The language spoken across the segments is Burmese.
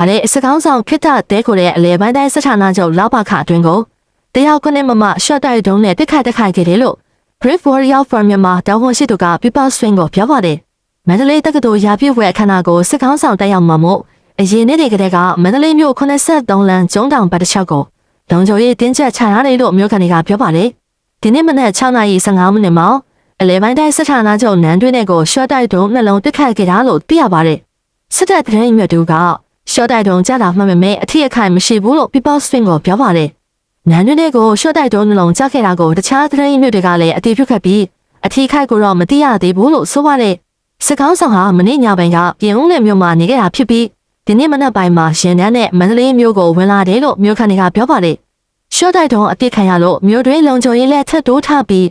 ။ဗလဲစကောင်းဆောင်ခိတ္တတဲခိုတဲ့အလဲပိုင်းတိုင်းစဌာနချုပ်လောက်ပါခအတွင်းကိုတယောက်ခုနှစ်မမရှော့တိုက်တုံးနဲ့တစ်ခတ်တစ်ခတ်ခဲ့တယ်လို့ Brave Warrior for Myanmar တောင်းဝန်ရှိသူက People Swing ကိုပြောပါတယ်။မန္တလေးတက္ကသိုလ်ရာပြည့်ဝဲအခမ်းအနားကိုစကောင်းဆောင်တက်ရောက်မှာမို့အရင်နေ့တွေကတည်းကမန္တလေးမြို့83လမ်းကျုံတောင်ဘက်တစ်လျှောက်ကိုလုံခြုံရေးတင်းကျပ်ချရတယ်လို့မြို့ခံတွေကပြောပါတယ်။ဒီနေ့မနက်6:15မိနစ်မှာအလဲပိုင်းတိုင်းစဌာနချုပ်နန်းတွင်းထဲကိုရှော့တိုက်တုံးနှလုံးတစ်ခတ်ခဲ့တာလို့သိရပါတယ်။စစ်တပ်သတင်းမြတ်သူက ရှော့တိုက်တုံးကြတာမှတ်ပေမဲ့အထီးအခိုင်မရှိဘူးလို့ People Swing ကိုပြောပါတယ်။နန်းတွင်းတွေကိုရှော့တိုက်တုံးနှလုံးကြားခဲ့တာကိုတခြားသတင်းမြစ်တွေကလည်းအတည်ပြုခဲ့ပြီးအထီးခိုက်ကိုတော့မသိရသေးဘူးလို့ဆိုပါတယ်။စစ်ကောင်းဆောင်ဟာမနေ့ညပိုင်းကပြင်ဦးလယ်မြို့မှာနေခဲ့တာဖြစ်ပြီးဒီနေ့မနက်ပိုင်းမှာရင်တန်းနဲ့မန္တလေးမြို့ကိုဝင်လာတယ်လို့မြို့ခံတွေကပြောပါတယ်။ရှော့တိုက်တုံးအပြစ်ခံရလို့မြို့တွင်းလုံခြုံရေးလက်ထပ်တိုးထားပြီး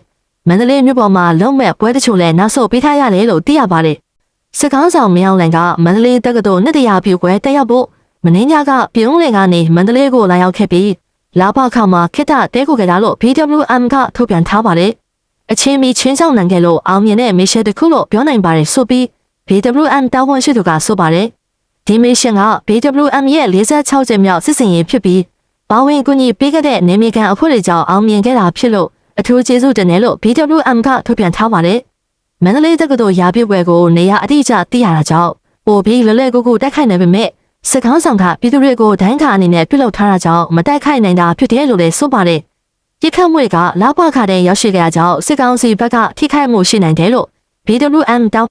မန္တလေးမြို့ပေါ်မှာလုံမဲ့ပွဲတချို့လည်းနောက်ဆုတ်ပေးထားရတယ်လို့သိရပါတယ်။ စစ်ကောင်းဆောင်မြောင်းလန်ကမန္တလေးတက္ကသိုလ်နှစ်တရာပြူပွဲတက်ရောက်ဖို့မင်းညကပြင်ဦးလယ်ကနေမန္တလေးကိုလာရောက်ခဲ့ပြီးလာပခမှာခိတ္တတဲကိုကြတာလို့ BWM ကထုတ်ပြန်ထားပါတယ်။အချင်းမီချင်းဆောင်နိုင်ခဲ့လို့အောင်မြင်တဲ့မစ်ရှင်တစ်ခုလို့ပြောနိုင်ပါတယ်ဆိုပြီး BWM တာဝန်ရှိသူကဆိုပါတယ်။ဒီမစ်ရှင်က BWM ရဲ့46ကျင်းမြောက်စစ်စင်ရေးဖြစ်ပြီးဘာဝင်ကူညီပေးခဲ့တဲ့နေမီကန်အဖွဲ့တွေကြောင့်အောင်မြင်ခဲ့တာဖြစ်လို့အထူးကျေးဇူးတင်တယ်လို့ BWM ကထုတ်ပြန်ထားပါတယ်။ မန္တလေးတက္ကသိုလ်ရာပြည့်ပွဲကိုနေရာအတိအကျသိရတာကြောင့်ပိုပြီးလွယ်လွယ်ကူကူတိုက်ခိုက်နိုင်ပေမဲ့စစ်ကောင်းဆောင်ကပြည်သူတွေကိုဒိုင်းခါအနေနဲ့ပြုလုပ်ထားတာကြောင့်မတိုက်ခိုက်နိုင်တာဖြစ်တယ်လို့လည်းဆိုပါတယ်။ပြစ်ခတ်မှုတွေကလောက်ပါခတဲ့ရောက်ရှိကြတဲ့ကြောင့်စစ်ကောင်းစီဘက်ကထိခိုက်မှုရှိနိုင်တယ်လို့ BWM တောင်း